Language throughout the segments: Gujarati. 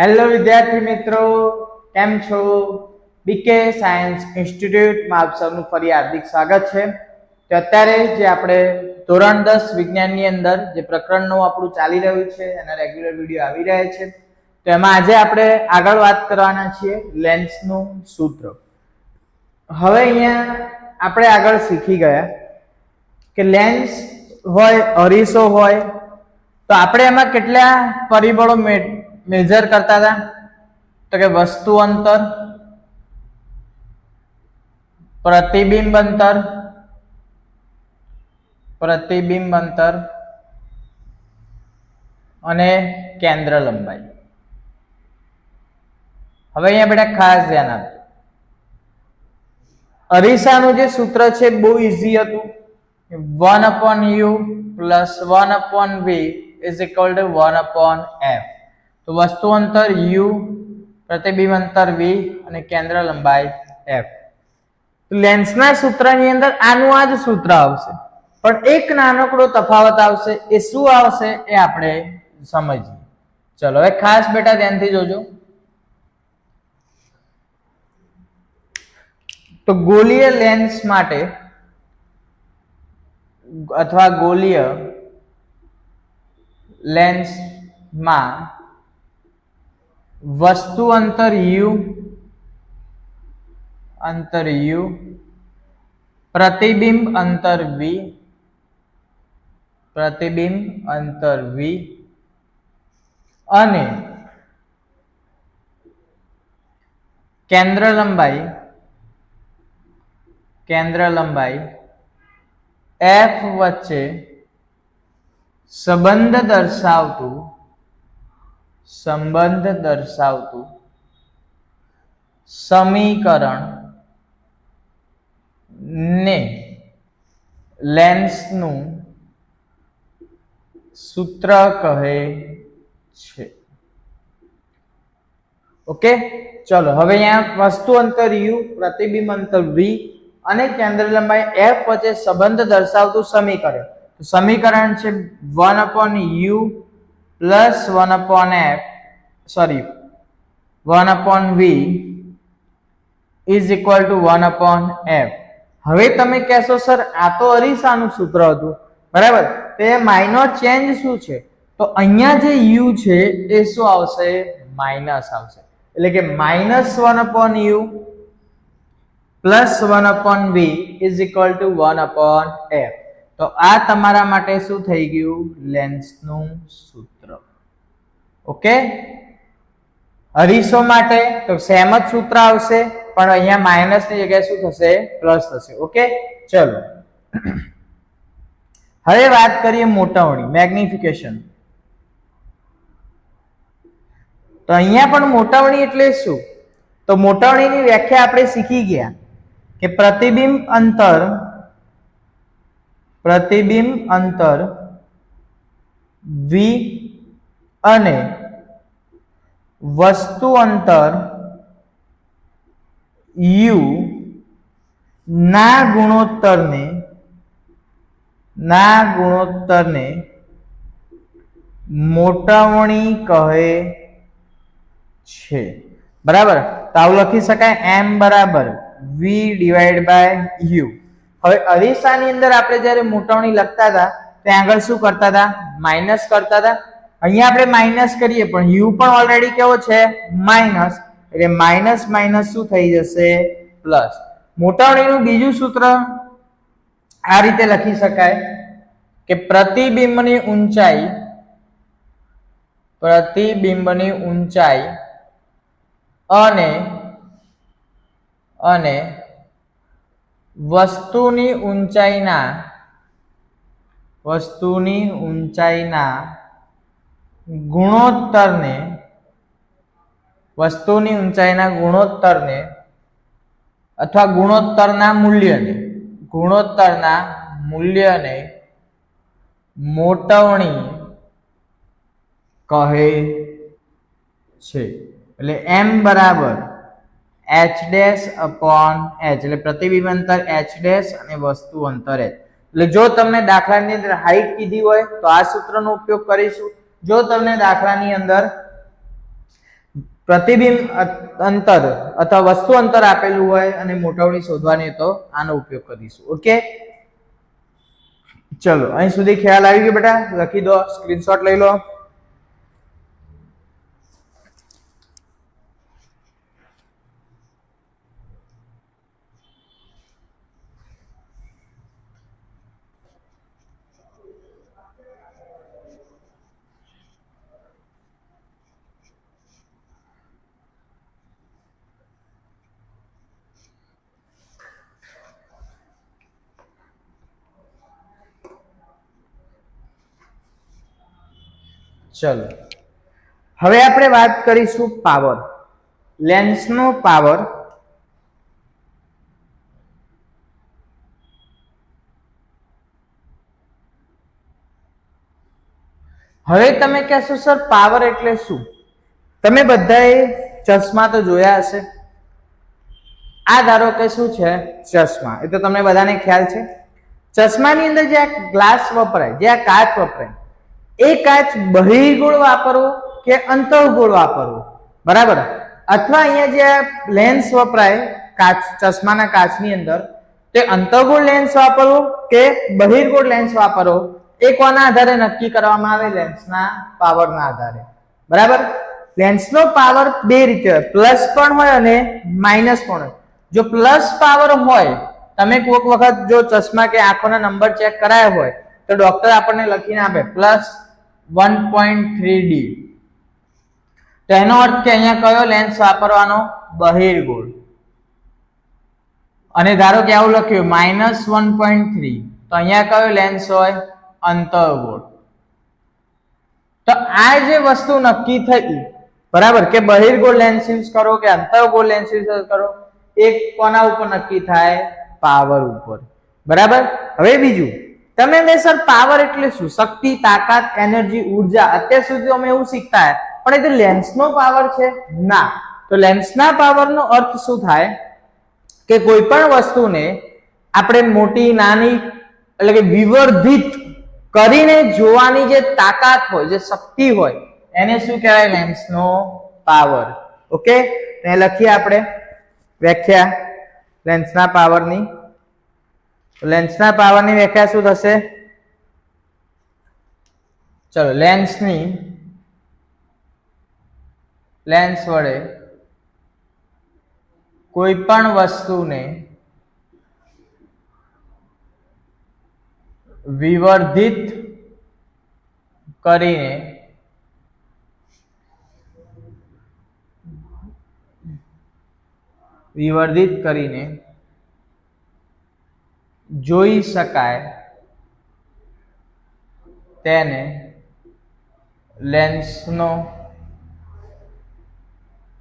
હેલો વિદ્યાર્થી મિત્રો. કેમ છો? બીકે સાયન્સ ઇન્સ્ટિટ્યૂટમાં આપ સૌનું ફરી હાર્દિક સ્વાગત છે. તો અત્યારે જે આપણે ધોરણ દસ વિજ્ઞાનની અંદર જે પ્રકરણનું આપણું ચાલી રહ્યું છે, એના રેગ્યુલર વીડિયો આવી રહ્યા છે. તો એમાં આજે આપણે આગળ વાત કરવાના છીએ લેન્સનું સૂત્ર. હવે અહીંયા આપણે આગળ શીખી ગયા કે લેન્સ હોય, અરીસો હોય, તો આપણે એમાં કેટલા પરિબળો મેજર કરતા હતા? તો કે વસ્તુ અંતર, પ્રતિબિંબ અંતર પ્રતિબિંબ અંતર અને કેન્દ્ર લંબાઈ. હવે અહીંયા બેટા ખાસ ધ્યાન આપજો અરીસાનું જે સૂત્ર છે બહુ ઇઝી હતું. One upon u plus one upon v is equal to one upon f તો વસ્તુ અંતર યુ, પ્રતિબિંબ અંતર વી અને કેન્દ્ર લંબાઈ એફ લેન્સના સૂત્રની અંદર આનું આ જ સૂત્ર આવશે. પણ એક નાનકડો તફાવત આવશે. એ શું આવશે? એ આપણે સમજીએ. ચલો, હવે ખાસ બેટા ધ્યાનથી જોજો. તો ગોલીય લેન્સ માટે અથવા ગોલીય લેન્સમાં વસ્તુ અંતર યુ અંતર યુ, પ્રતિબિંબ અંતર વી પ્રતિબિંબ અંતર વી અને કેન્દ્ર લંબાઈ કેન્દ્ર લંબાઈ એફ વચ્ચે સંબંધ દર્શાવતું સંબંધ દર્શાવતું. સમીકરણ ને લેન્સનું સૂત્ર કહે છે. ઓકે? ચલો, હવે અહીંયા વસ્તુ અંતર યુ પ્રતિબિંબ અંતર વી અને કેન્દ્ર લંબાઈ એફ વચ્ચે સંબંધ દર્શાવતું સમીકરણ. સમીકરણ છે one upon u plus one upon f sorry one upon v is equal to one upon f હવે તમે કહેશો, સર, આ તો અરીસાનું સૂત્ર હતું. બરાબર? તે માઇનોર ચેન્જ શું છે? તો અહીંયા જે યુ છે, એ શું આવશે? માઇનસ આવશે. એટલે કે minus one upon u plus one upon v is equal to one upon f તો આ તમારા માટે શું થઈ ગયું? લેન્સનું સૂત્ર. ઓકે? હરીશો માટે તો સેમ જ સૂત્ર આવશે, પણ અહીંયા માઇનસની જગ્યાએ શું થશે? પ્લસ થશે. ઓકે? ચલો. હવે વાત કરીએ મોટાવણી મેગ્નિફિકેશન તો અહીંયા પણ મોટાવણી એટલે શું? તો મોટાવણીની વ્યાખ્યા આપણે શીખી ગયા કે પ્રતિબિંબ અંતર પ્રતિબિંબ અંતર વી અને વસ્તુ અંતર યુ ના ગુણોત્તરને ના ગુણોત્તરને મોટવણી કહે છે. બરાબર? તો આવું લખી શકાય એમ બરાબર વી ડિવાઈડ બાય યુ હવે અરીસાની અંદર આપણે જ્યારે મોટવણી લખતા હતા ત્યાં આગળ શું કરતા હતા? માઇનસ કરતા હતા. અહીંયા આપણે માઇનસ કરીએ, પણ યુ પણ ઓલરેડી કેવો છે? માઇનસ એટલે માઇનસ માઇનસ શું થઈ જશે? પ્લસ મોટાવણીનું બીજું સૂત્ર આ રીતે લખી શકાય કે પ્રતિબિંબની ઊંચાઈ પ્રતિબિંબની ઊંચાઈ અને અને વસ્તુની ઊંચાઈના વસ્તુની ઊંચાઈના ગુણોત્તરને, વસ્તુની ઊંચાઈના ગુણોત્તરને અથવા ગુણોત્તરના મૂલ્યને ગુણોત્તરના મૂલ્યને મોટવણી કહે છે. એટલે એમ બરાબર એચ ડેશ અપોન એચ એટલે પ્રતિબિંબ અંતર એચ ડેશ અને વસ્તુ અંતર એચ એટલે જો તમને દાખલાની અંદર હાઈટ કીધી હોય તો આ સૂત્રનો ઉપયોગ કરીશું. જો તમને દાખલાની અંદર પ્રતિબિંબ અંતર અથવા વસ્તુ અંતર આપેલું હોય અને મોટવણી શોધવાની હોય તો આનો ઉપયોગ કરીશું. ઓકે ચલો, અહીં સુધી ખ્યાલ આવી ગયો બેટા. લખી દો સ્ક્રીનશોટ લઈ લો. ચલો. હવે આપણે વાત કરીશું પાવર. લેન્સનો પાવર. હવે તમે કહેશો, સર, પાવર એટલે શું? તમે બધાએ ચશ્મા તો જોયા હશે. આ ધારો કે શું છે? ચશ્મા. એ તો તમને બધાને ખ્યાલ છે. ચશ્માની અંદર જે આ ગ્લાસ વપરાય, જે આ કાચ વપરાય એ કાચ બહિર્ગોળ વાપરવું કે અંતઃગોળ વાપરવું? બરાબર? અથવા અહીંયા જે લેન્સ વપરાય, કાચ, ચશ્માના કાચની અંદર, તે અંતઃગોળ લેન્સ વાપરવું કે બહિર્ગોળ લેન્સ વાપરવો? એ કોના આધારે નક્કી કરવામાં આવે? લેન્સના પાવરના આધારે. બરાબર? લેન્સનો પાવર બે રીતે હોય. પ્લસ પણ હોય અને માઇનસ પણ હોય. જો પ્લસ પાવર હોય, તમે કોઈક વખત જો ચશ્મા કે આંખોના નંબર ચેક કરાયા હોય, તો ડોક્ટર આપણને લખીને આપે plus one point three D તો એનો અર્થ કે અહીંયા કયો લેન્સ વાપરવાનો? બહિર્ગોળ અને ધારો કે આવું લખ્યું માઇનસ વન પોઈન્ટ થ્રી તો અહીંયા કયો લેન્સ હોય? અંતર્ગોળ તો આ જે વસ્તુ નક્કી થઈ, બરાબર, કે બહિર્ગોળ લેન્સ યુઝ કરો કે અંતર્ગોળ લેન્સ યુઝ કરો, એ કોના ઉપર નક્કી થાય? પાવર ઉપર. બરાબર? હવે બીજું તમે બે સર પાવર એટલે શું? શક્તિ, તાકાત એનર્જી ઊર્જા. અત્યાર સુધી અમે એવું શીખતા. પણ એ તો લેન્સનો પાવર છે. ના. તો લેન્સના પાવરનો અર્થ શું થાય? કે કોઈ પણ વસ્તુને આપણે મોટી, નાની, એટલે કે વિવર્ધિત કરીને જોવાની જે તાકાત હોય, જે શક્તિ હોય, એને શું કહેવાય? લેન્સનો પાવર ઓકે એ લખીએ આપણે. વ્યાખ્યા. લેન્સના પાવરની લેન્સના પાવરની વ્યાખ્યા શું થશે? ચલો લેન્સની લેન્સ વડે કોઈ પણ વસ્તુને વિવર્ધિત કરીને વિવર્ધિત કરીને જોઈ શકાય તેને લેન્સનો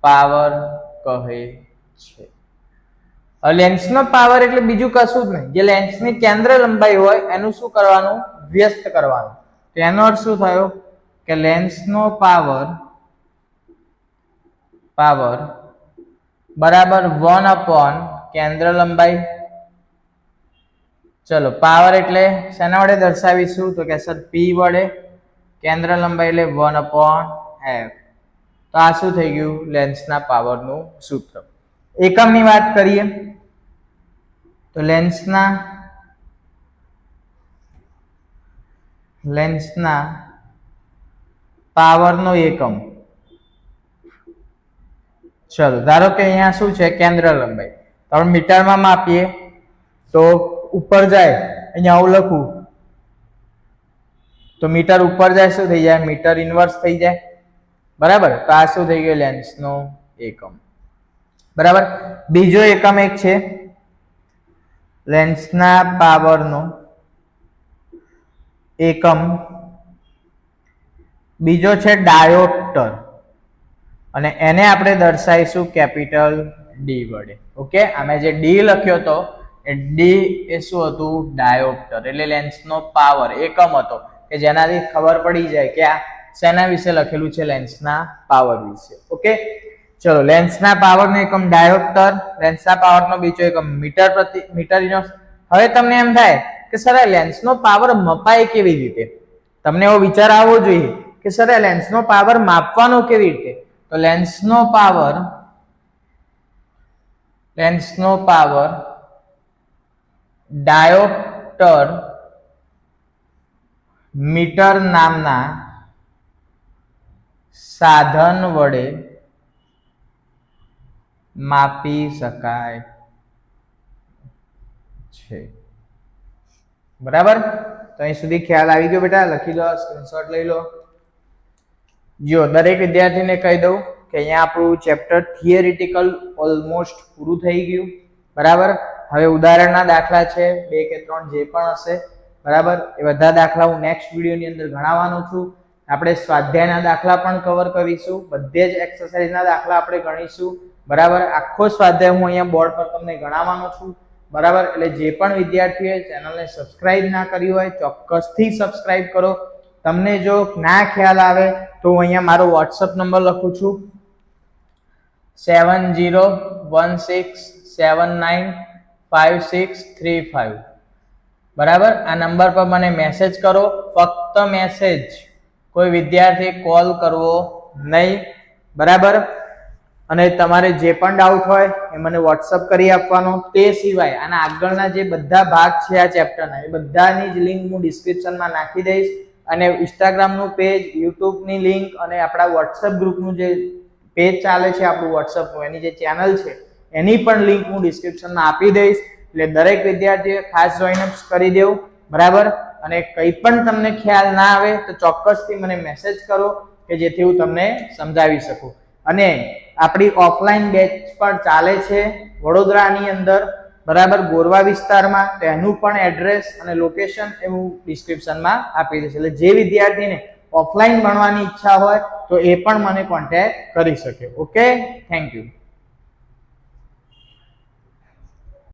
પાવર કહે છે. લેન્સનો પાવર એટલે બીજું કશું જ નહીં. જે લેન્સની કેન્દ્ર લંબાઈ હોય, એનું શું કરવાનું? વ્યસ્ત કરવાનું. તો એનો અર્થ શું થયો? કે લેન્સનો પાવર પાવર બરાબર વન અપોન કેન્દ્ર લંબાઈ ચલો પાવર એટલે શેના વડે દર્શાવીશું? તો કે સર પી વડે કેન્દ્ર લંબાઈ એટલે વન અપોન એફ તો આ શું થઈ ગયું? લેન્સના પાવરનું સૂત્ર. એકમની વાત કરીએ. તો લેન્સના લેન્સના પાવરનો એકમ. ચલો, ધારો કે અહીંયા શું છે? કેન્દ્ર લંબાઈ. તો મીટરમાં માપીએ. તો ઉપર જાય, અહીંયા આવું લખું. તો મીટર ઉપર જાય શું થઈ જાય? મીટર ઇન્વર્સ થઈ જાય. બરાબર? તો આ શું થઈ ગયું? લેન્સનો એકમ. બરાબર? બીજો એકમ એક છે. લેન્સના પાવરનો એકમ. બીજો છે ડાયોપ્ટર અને એને આપણે દર્શાવીશું કેપિટલ ડી વડે. ઓકે? આમે જે ડી લખ્યો હતો ડી એ શું હતું? ડાયોપ્ટર એટલે લેન્સનો પાવર એકમ હતો. કે જેનાથી ખબર પડી જાય કે આ શેના વિશે લખેલું છે લેન્સના પાવર વિશે. ઓકે ચલો લેન્સના પાવરનો એકમ ડાયોપ્ટર લેન્સના પાવરનો બીજો એકમ મીટર પ્રતિ, મીટર હવે તમને એમ થાય કે સર લેન્સનો પાવર મપાય કેવી રીતે? તમને એવો વિચાર આવવો જોઈએ કે સર લેન્સનો પાવર માપવાનો કેવી રીતે? તો લેન્સનો પાવર લેન્સનો પાવર ડાયોપ્ટર મીટર નામના સાધન વડે માપી શકાય છે. બરાબર? તો અહીં સુધી ખ્યાલ આવી ગયો બેટા. લખી લો સ્ક્રીનશોટ લઈ લો. જો, દરેક વિદ્યાર્થીને કહી દઉં કે અહીંયા આપણું ચેપ્ટર થિયરિટિકલ ઓલમોસ્ટ પૂરું થઈ ગયું. બરાબર? હવે ઉદાહરણના દાખલા છે, બે કે ત્રણ જે પણ હશે, બરાબર? એ બધા દાખલા હું નેક્સ્ટ વિડીયોની અંદર ગણાવવાનો છું. આપણે સ્વાધ્યાયના દાખલા પણ કવર કરીશું. બધે જ એક્સરસાઇઝના દાખલા આપણે ગણીશું. બરાબર? આખો સ્વાધ્યાય હું અહીંયા બોર્ડ પર તમને ગણાવવાનો છું. બરાબર? એટલે જે પણ વિદ્યાર્થીઓએ ચેનલને સબસ્ક્રાઇબ ના કરી હોય, ચોક્કસથી સબસ્ક્રાઇબ કરો. તમને જો ના ખ્યાલ આવે, તો હું અહીંયા મારો વોટ્સઅપ નંબર લખું છું. Seven zero one six seven nine five six three five બરાબર? આ નંબર પર મને મેસેજ કરો. ફક્ત મેસેજ કોઈ વિદ્યાર્થી કોલ કરવો નહીં. બરાબર? અને તમારે જે પણ ડાઉટ હોય એ મને વોટ્સઅપ કરી આપવાનો. તે સિવાય આના આગળના જે બધા ભાગ છે આ ચેપ્ટરના એ બધાની જ લિંક હું ડિસ્ક્રિપ્શનમાં નાખી દઈશ. અને ઇન્સ્ટાગ્રામનું પેજ યુટ્યુબની લિંક અને આપણા વોટ્સઅપ ગ્રુપનું જે પેજ ચાલે છે આપણું વોટ્સઅપનું એની જે ચેનલ છે એની પણ લિંક હું ડિસ્ક્રિપ્શનમાં આપી દઈશ. એટલે દરેક વિદ્યાર્થીએ ખાસ જોઈનઅપ કરી દેવું. બરાબર? અને કંઈ પણ તમને ખ્યાલ ના આવે તો ચોક્કસથી મને મેસેજ કરો કે જેથી હું તમને સમજાવી શકું. અને આપણી ઓફલાઈન બેચ પણ ચાલે છે વડોદરાની અંદર. બરાબર? ગોરવા વિસ્તારમાં. તો એનું પણ એડ્રેસ અને લોકેશન એ હું ડિસ્ક્રિપ્શનમાં આપી દઈશ. એટલે જે વિદ્યાર્થીને ઓફલાઈન ભણવાની ઈચ્છા હોય તો એ પણ મને કોન્ટેક્ટ કરી શકે. Okay thank you